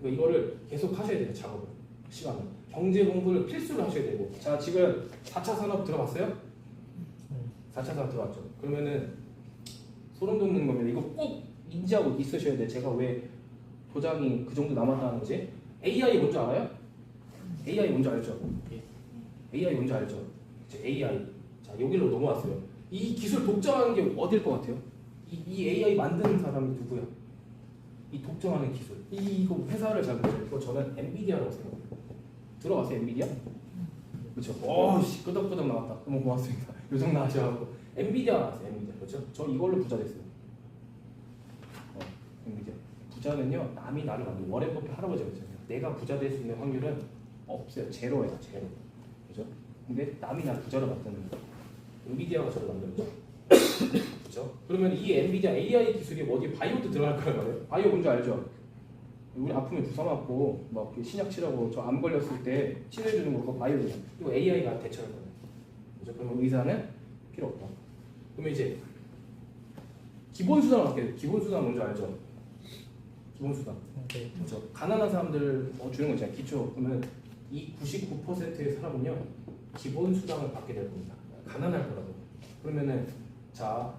그러니까 이거를 계속 하셔야 돼요 작업을 시간을 경제 공부를 필수로 하셔야 되고 자 지금 4차 산업 들어봤어요? 4차 산업 들어봤죠 그러면은 소름 돋는 겁니다 이거 꼭 인지하고 있으셔야 돼요 제가 왜 도장이 그 정도 남았다는지 AI 뭔지 알아요? AI 뭔지 알죠? AI 뭔지 알죠? AI 자 여기로 넘어왔어요 이 기술 독점하는 게 어딜 것 같아요? 이, 이 AI 만드는 사람이 누구야? 이 독점하는 기술. 이, 이거 회사를 잘 이거 저는 엔비디아라고 생각해요. 들어봤어요 엔비디아? 그렇죠. 어씨 끄덕끄덕 나왔다. 너무 고맙습니다. 요정 나와셔가지고. 엔비디아 나왔어요 엔비디아. 그렇죠? 저 이걸로 부자 됐어요. 어, 엔비디아. 부자는요 남이 나를 만들고 워렌 버핏 할아버지가 있잖아요. 내가 부자 될 수 있는 확률은 없어요. 제로예요 제로. 그죠? 근데 남이 날 부자로 만드는 거. 엔비디아가 저를 만들었죠 그죠? 그러면 이 엔비디아 AI 기술이 어디 바이오도 들어갈 거란 말이에요 바이오 뭔지 알죠? 우리 아프면 주사 맞고 막 신약 치라고 저 암 걸렸을 때 치료해 주는 거 그거 바이오잖아요 이거 AI가 대처할 거예요 그죠? 그러면 의사는 필요 없다 그러면 이제 기본수단 할게요 기본수단 뭔지 알죠? 기본수단 네. 그렇죠. 가난한 사람들 뭐 주는 거 있잖아요. 기초. 그러면 이 99%의 사람은요 기본 수당을 받게 될 겁니다. 가난할 거라고. 그러면은 자